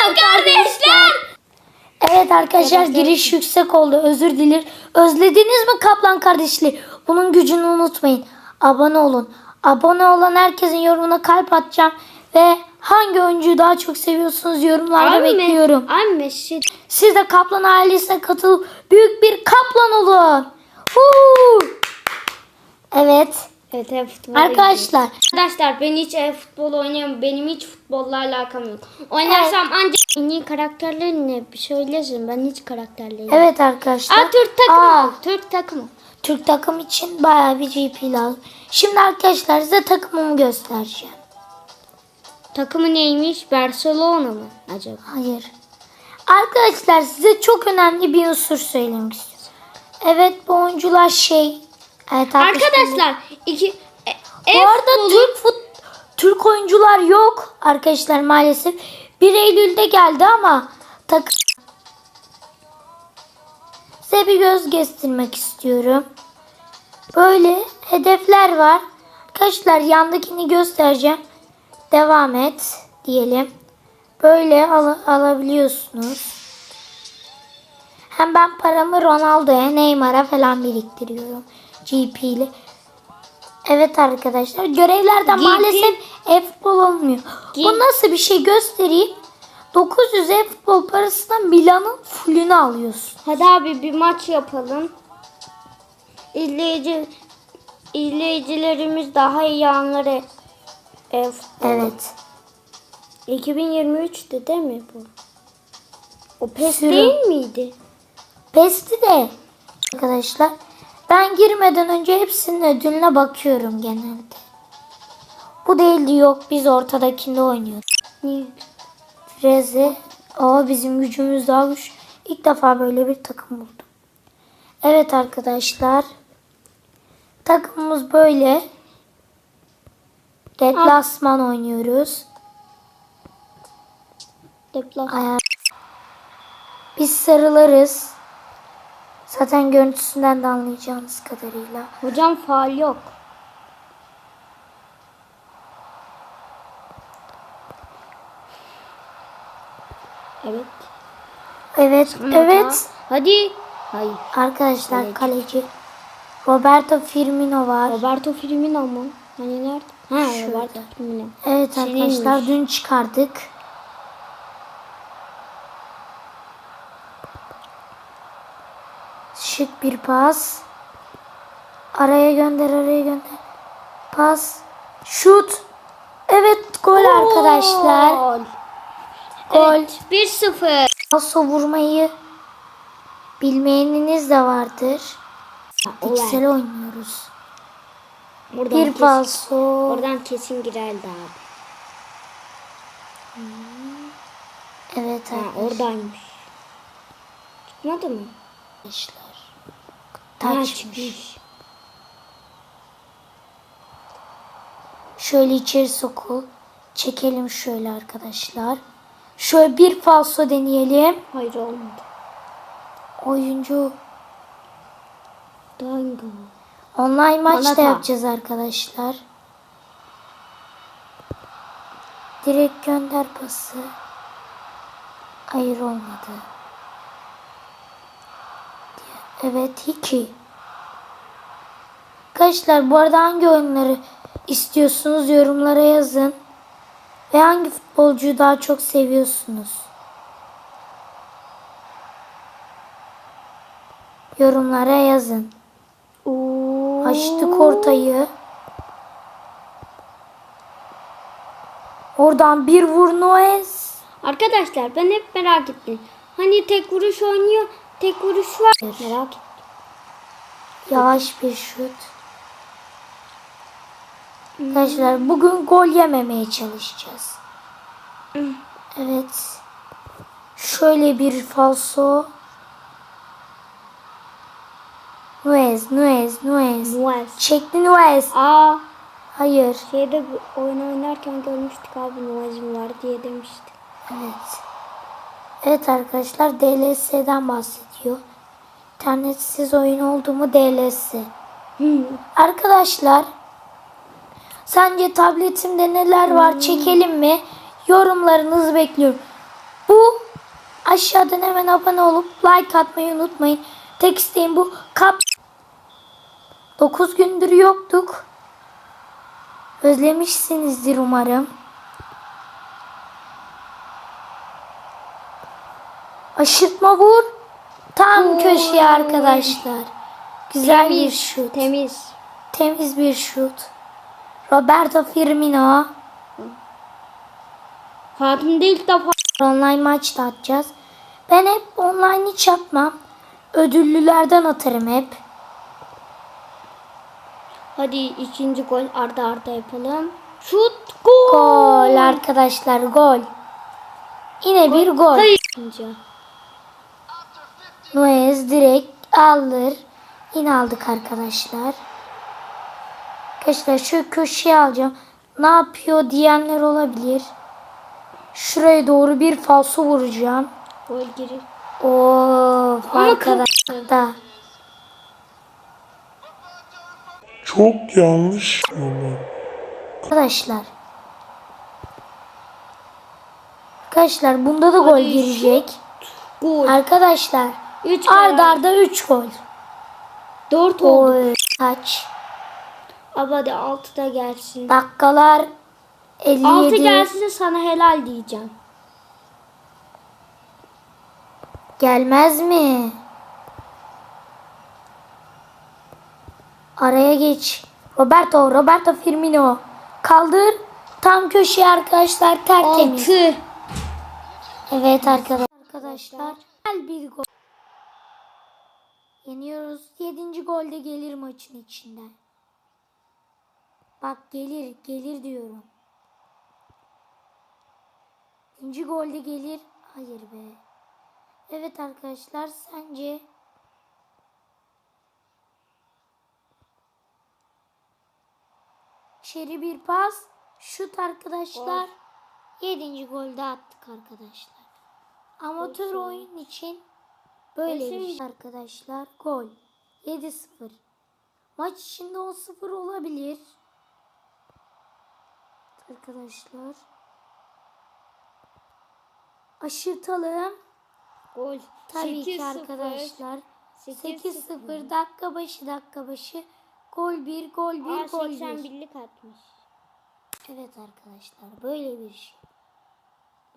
kardeşler. Evet arkadaşlar giriş yüksek oldu. Özür dilerim. Özlediniz mi Kaplan kardeşliği? Bunun gücünü unutmayın. Abone olun. Abone olan herkesin yorumuna kalp atacağım. Ve hangi oyuncuyu daha çok seviyorsunuz yorumlarda bekliyorum. Anne şey. Siz de Kaplan ailesine katılıp büyük bir kaplan olun. Huu! Evet. Evet ev futbolu. Arkadaşlar Arkadaşlar ben hiç ev futbolu oynayamam. Benim hiç futbolla alakam yok. Oynarsam ancak en iyi karakterlerin ne? Bir söylesin. Ben hiç karakterleyim. evet arkadaşlar. Aa, Türk takımı. Aa, Türk takımı. Türk takım için bayağı bir GP lazım. Şimdi arkadaşlar size takımımı göstereceğim. Takımı neymiş? Barcelona mı acaba? Hayır. Arkadaşlar size çok önemli bir unsur söylemek istiyorum. Evet bu oyuncular şey. Evet Arkadaşlar iki e, Bu arada futbolu- Türk fut, Türk oyuncular yok arkadaşlar maalesef. 1 Eylül'de geldi ama takım Size bir göz gezdirmek istiyorum. Böyle hedefler var. Arkadaşlar yandakini göstereceğim. Devam et diyelim. Böyle al- alabiliyorsunuz. Hem ben paramı Ronaldo'ya, Neymar'a falan biriktiriyorum. GP ile. Evet arkadaşlar görevlerden GP. maalesef e-futbol olmuyor. G- Bu nasıl bir şey göstereyim. 900 e-futbol parasına Milan'ın fullünü alıyorsun. Hadi abi bir maç yapalım. İzleyici izleyicilerimiz daha iyi anlar e- futbolu. Evet. 2023'tü değil mi bu? O PES Sürü. değil miydi? Pesti de arkadaşlar ben girmeden önce hepsinin ödülüne bakıyorum genelde. Bu değildi yok biz ortadakinde oynuyoruz. Reze. Aa bizim gücümüz daha güç. İlk defa böyle bir takım buldum. Evet arkadaşlar. Takımımız böyle. Deplasman oynuyoruz. Deplas. Ayar. Biz sarılarız. Zaten görüntüsünden de anlayacağınız kadarıyla. Hocam faal yok. Evet. Evet, evet. Hadi. Hayır. Arkadaşlar kaleci Roberto Firmino var. Roberto Firmino mu? Hani nerede? Ha Roberto Firmino. Evet Seninmiş. arkadaşlar dün çıkardık. Şık bir pas. Araya gönder, araya gönder. Pas. Şut. Evet gol arkadaşlar. Gol. Gol. Evet, 1-0. Paso vurmayı bilmeyeniniz de vardır. Piksel oynuyoruz. Buradan Bir kesin- paso. Oradan kesin girerdi abi. Evet Ha, oradaymış. Çıkmadı mı? arkadaşlar. Taçmış. Şöyle içeri sokul. Çekelim şöyle arkadaşlar. Şöyle bir falso deneyelim. Hayır olmadı. Oyuncu Dango. online maç da Manata. yapacağız arkadaşlar. Direkt gönder pası. Hayır olmadı. Evet iki. Arkadaşlar bu arada hangi oyunları istiyorsunuz yorumlara yazın. Ve hangi futbolcuyu daha çok seviyorsunuz? Yorumlara yazın. Açtık ortayı. Oradan bir vur Noes. Arkadaşlar ben hep merak ettim. Hani tek vuruş oynuyor, tek vuruş var. Merak ettim. Yavaş bir şut. Arkadaşlar bugün gol yememeye çalışacağız. Evet. Şöyle bir falso. Nuez, Nuez, Nuez. Nuez. Çekti Nuez. Aa, Hayır. şeyde oyun oynarken görmüştük abi Nuez'im var diye demişti. Evet. Evet arkadaşlar DLS'den bahsediyor. İnternetsiz oyun oldu mu DLS. Arkadaşlar sence tabletimde neler var çekelim mi? Yorumlarınızı bekliyorum. Bu aşağıdan hemen abone olup like atmayı unutmayın. Tek isteğim bu. Kap 9 gündür yoktuk. Özlemişsinizdir umarım. Aşırtma vur. Tam köşeye arkadaşlar. Güzel bir şut. Temiz. Temiz bir şut. Roberto Firmino. Hayatımda ilk defa Online maç da atacağız. Ben hep online hiç atmam. Ödüllülerden atarım hep. Hadi ikinci gol arda arda yapalım. Şut gol. Gol arkadaşlar gol. Yine bir gol. Hayır. Nuez direkt alır. Yine aldık arkadaşlar. Arkadaşlar şu köşeye alacağım. Ne yapıyor diyenler olabilir. Şuraya doğru bir falso vuracağım. Gol girir. Of arkadaşlar da. Çok yanlış. Arkadaşlar. Arkadaşlar bunda da gol girecek. Gol. Arkadaşlar Üç arda gol. arda 3 gol. Dört oldu. Oy kaç. Abi hadi altı da gelsin. Dakikalar 57. Altı gelsin de sana helal diyeceğim. Gelmez mi? Araya geç. Roberto, Roberto Firmino. Kaldır. Tam köşeye arkadaşlar tertemiz. Altı. Evet arkadaşlar. Arkadaşlar güzel bir gol. Yeniyoruz. Yedinci gol de gelir maçın içinden. Bak gelir, gelir diyorum. İkinci gol de gelir. Hayır be. Evet arkadaşlar sence içeri bir pas şut arkadaşlar. Yedinci golde attık arkadaşlar. Amatör oyun için böyle bir şey arkadaşlar. Gol. 7-0. Maç içinde 10-0 olabilir. Arkadaşlar. Aşırtalım. Gol. Tabii ki 8-0. arkadaşlar. 8-0. 8-0 dakika başı dakika başı. Gol 1 gol 1 Aa, gol 1. 81'lik atmış. Evet arkadaşlar böyle bir şey.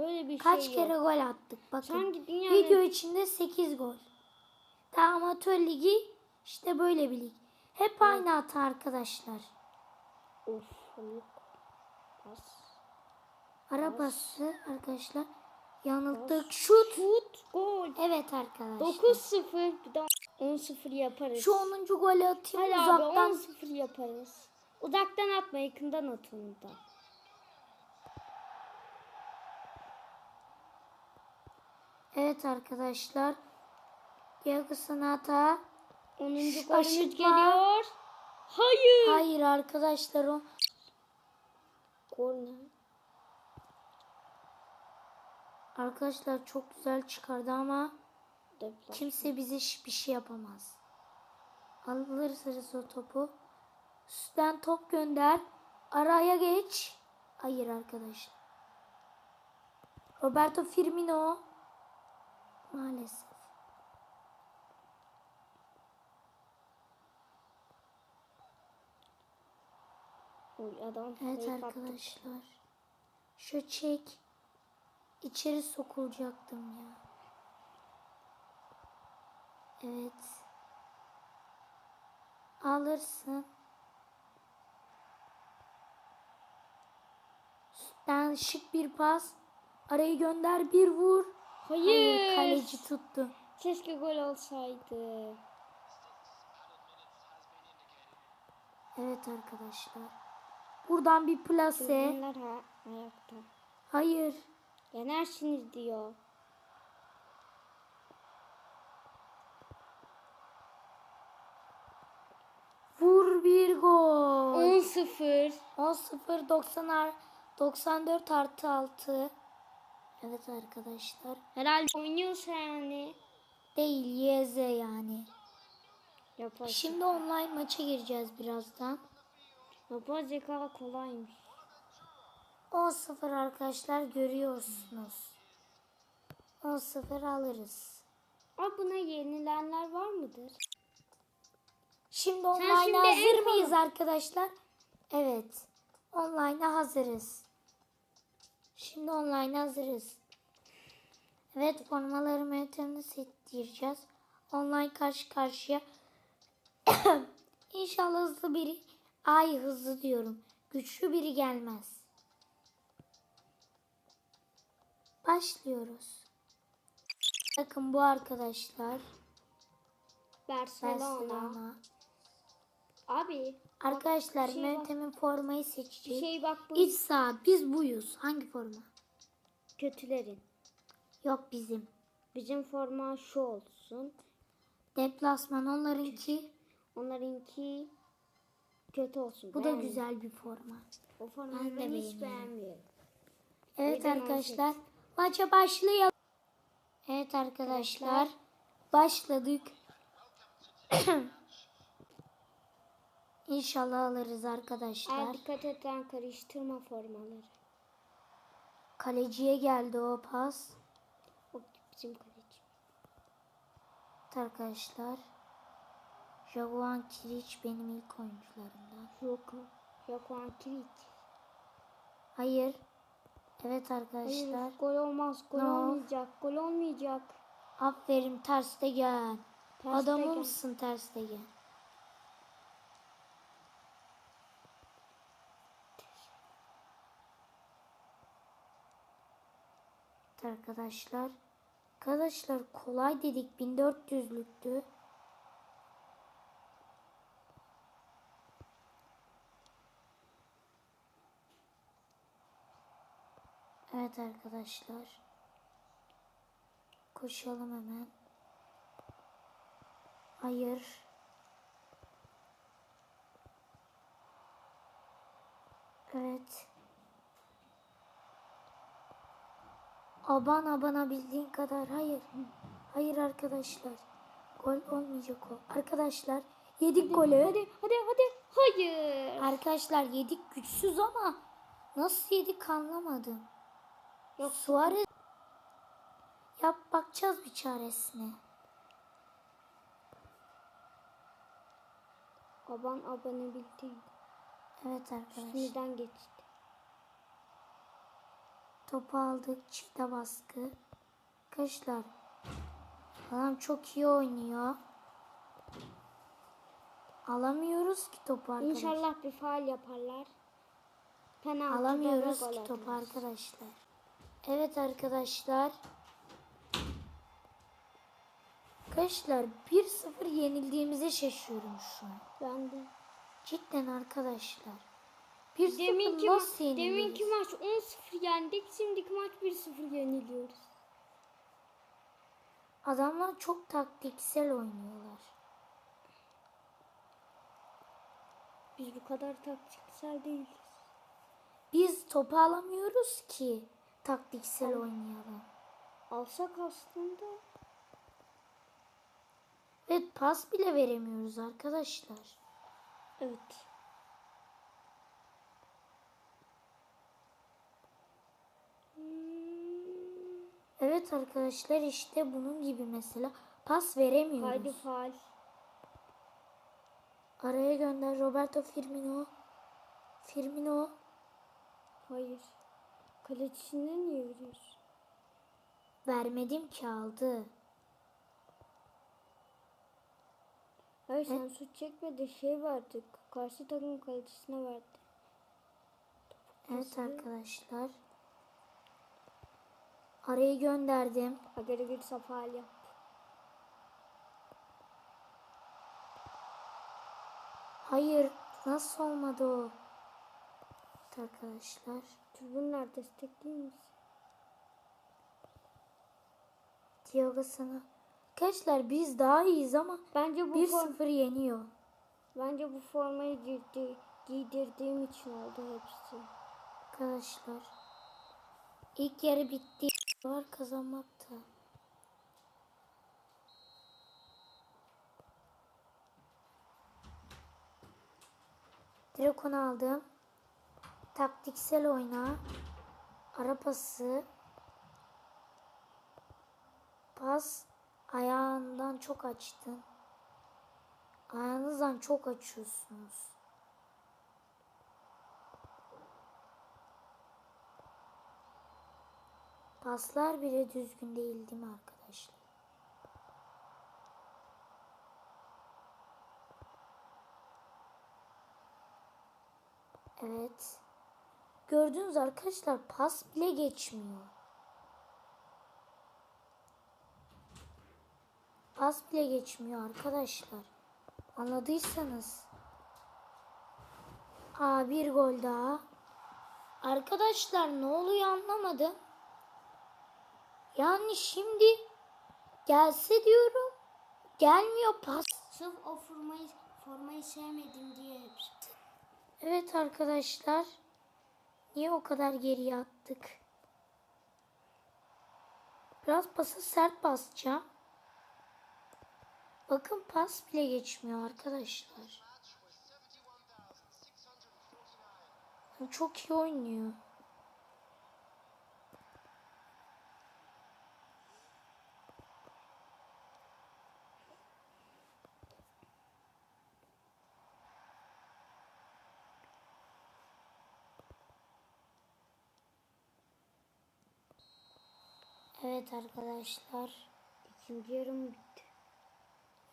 Böyle bir Kaç şey kere yok. gol attık bakın. Sanki dünyanın- Video içinde 8 gol. Daha amatör ligi işte böyle bir lig. Hep aynı hata arkadaşlar. Of. yok. Pas. Arabası arkadaşlar. Yanıldık. Şut. Şut. Gol. Evet arkadaşlar. 9-0. Bir de 10-0 yaparız. Şu 10. golü atayım abi uzaktan. 10-0 yaparız. Uzaktan atma yakından at onu da. Evet arkadaşlar. Yago Sanata. 10. Şş, golümüz geliyor. Hayır. Hayır arkadaşlar o. Korner. Arkadaşlar çok güzel çıkardı ama Deplas. kimse bize hiçbir şey yapamaz. Alırız o topu. Üstten top gönder. Araya geç. Hayır arkadaşlar. Roberto Firmino. Maalesef. Oy, adam Evet arkadaşlar. Şu çek. İçeri sokulacaktım ya. Evet. Alırsın. Üstten şık bir pas. Arayı gönder bir vur. Hayır. Hayır, kaleci tuttu. Keşke gol olsaydı. Evet arkadaşlar. Buradan bir plase. Ha ayakta. Hayır. Yenersiniz diyor. Vur bir gol. 10-0. 10-0 90 ar- 94 artı 6. Evet arkadaşlar. Herhalde oynuyorsa yani. Değil YZ yani. Yapar. Şimdi online maça gireceğiz birazdan. Yapar zeka kolaymış. 10-0 arkadaşlar görüyorsunuz. 10-0 alırız. Abi buna yenilenler var mıdır? Şimdi online'a hazır mıyız arkadaşlar? Evet. Online'a hazırız. Şimdi online'a hazırız. Evet formaları metanı seçtireceğiz. Online karşı karşıya. İnşallah hızlı biri. Ay hızlı diyorum. Güçlü biri gelmez. Başlıyoruz. Bakın bu arkadaşlar. Barcelona. Barcelona. Abi Arkadaşlar şey. Meltem'in formayı seçecek. şey bak bu İç saha biz buyuz. Hangi forma? kötülerin. Yok bizim. Bizim forma şu olsun. Deplasman onlarınki. Onlarınki kötü olsun. Bu da güzel bir forma. O formayı Ben ben, hiç beğenmiyorum. Evet Neden arkadaşlar. Maça başlayalım. Evet arkadaşlar. Başladık. İnşallah alırız arkadaşlar. Eğer dikkat eten karıştırma formaları. Kaleciye geldi o pas. O bizim kaleci. Evet arkadaşlar. Jaguan Kiric benim ilk oyuncularımdan. Yok. Jokan Kirik. Hayır. Evet arkadaşlar. Hayır gol olmaz. Gol No. olmayacak. Gol olmayacak. Aferin Ter Stegen. Ter Adamı Stegen. mısın Ter Stegen? Evet Arkadaşlar. Arkadaşlar kolay dedik 1400'lüktü. Evet arkadaşlar. Koşalım hemen. Hayır. Evet. Aban abana bildiğin kadar. Hayır. Hayır arkadaşlar. Gol olmayacak o. Arkadaşlar yedik golü. Hadi hadi hadi. Hayır. Arkadaşlar yedik güçsüz ama nasıl yedik anlamadım. Yok. Suarez yap bakacağız bir çaresine. Aban abanı bildiğin. Evet arkadaşlar. Üstümüzden geçti. Topu aldık çifte baskı. Arkadaşlar adam çok iyi oynuyor. Alamıyoruz ki topu arkadaşlar. İnşallah bir faal yaparlar. Penaltıda Alamıyoruz ki topu arkadaşlar. Evet arkadaşlar. Arkadaşlar 1-0 yenildiğimize şaşıyorum şu an. Ben de. Cidden arkadaşlar. 1-0 Deminki, ma- nasıl yeniliyoruz? deminki maç 10-0 yendik. Şimdiki maç 1-0 yeniliyoruz. Adamlar çok taktiksel oynuyorlar. Biz bu kadar taktiksel değiliz. Biz topu alamıyoruz ki taktiksel oynayalım. Alsak aslında Ve pas bile veremiyoruz arkadaşlar. evet. Evet arkadaşlar işte bunun gibi mesela pas veremiyoruz. Haydi faal. Araya gönder Roberto Firmino. Firmino. Hayır. Kalecisine niye veriyorsun? Vermedim ki aldı. Hayır sen suç çekme de şey verdik. Karşı takım kalecisine verdi. Evet arkadaşlar. Araya gönderdim. Agara bir faal yap. Hayır. Nasıl olmadı o? Arkadaşlar. Tribünler destekliyor musun? Thiago sana. Arkadaşlar biz daha iyiyiz ama Bence bu form, 1-0 yeniyor. bence bu formayı giydi, giydirdiğim için oldu hepsi. Arkadaşlar. İlk yarı bitti. Var kazanmakta. Direkt onu aldım. Taktiksel oyna. Ara pası. Pas ayağından çok açtın. Ayağınızdan çok açıyorsunuz. Paslar bile düzgün değil mi arkadaşlar? Evet. Gördüğünüz arkadaşlar pas bile geçmiyor. Pas bile geçmiyor arkadaşlar. Anladıysanız. Aa bir gol daha. Arkadaşlar ne oluyor anlamadım. Yani şimdi gelse diyorum. Gelmiyor pas. Sırf o formayı, formayı sevmedim diye hepsi. Evet arkadaşlar. Niye o kadar geriye attık? Biraz pası sert basacağım. Bakın pas bile geçmiyor arkadaşlar. Çok iyi oynuyor. Evet arkadaşlar. İkinci yarım bitti.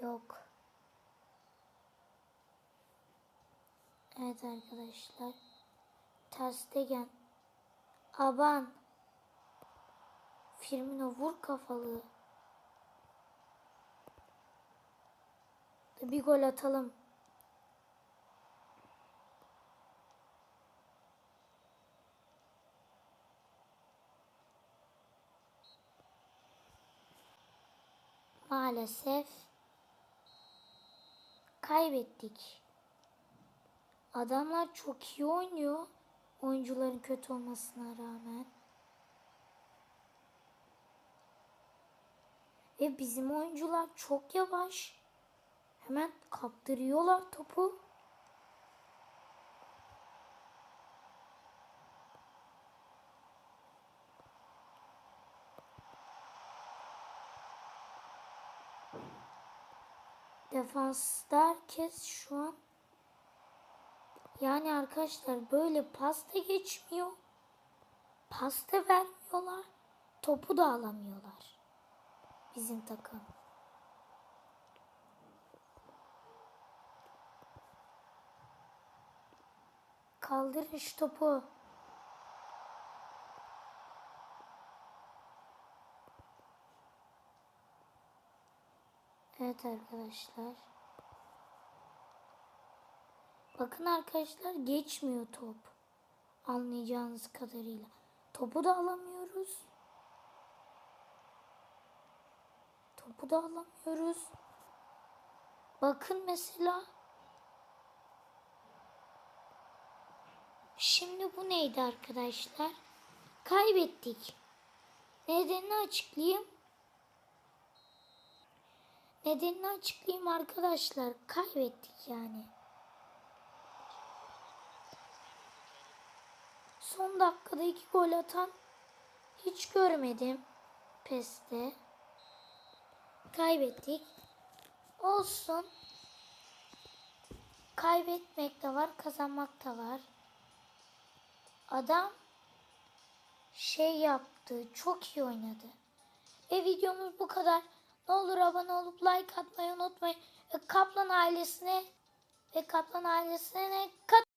Yok. Evet arkadaşlar. Ter Stegen. Aban. Firmino vur kafalı. Bir gol atalım. Maalesef kaybettik. Adamlar çok iyi oynuyor. Oyuncuların kötü olmasına rağmen. Ve bizim oyuncular çok yavaş. Hemen kaptırıyorlar topu. Defansta herkes şu an yani arkadaşlar böyle pasta geçmiyor. Pasta vermiyorlar. Topu da alamıyorlar. Bizim takım. Kaldırın şu topu. Evet arkadaşlar. Bakın arkadaşlar geçmiyor top. Anlayacağınız kadarıyla. Topu da alamıyoruz. Topu da alamıyoruz. Bakın mesela. Şimdi bu neydi arkadaşlar? Kaybettik. Nedenini açıklayayım. Nedenini açıklayayım arkadaşlar. Kaybettik yani. Son dakikada iki gol atan hiç görmedim. PES'te. Kaybettik. Olsun. Kaybetmek de var, kazanmak da var. Adam şey yaptı, çok iyi oynadı. Ve videomuz bu kadar. Ne olur abone olup like atmayı unutmayın. Ve Kaplan ailesine ve Kaplan ailesine kat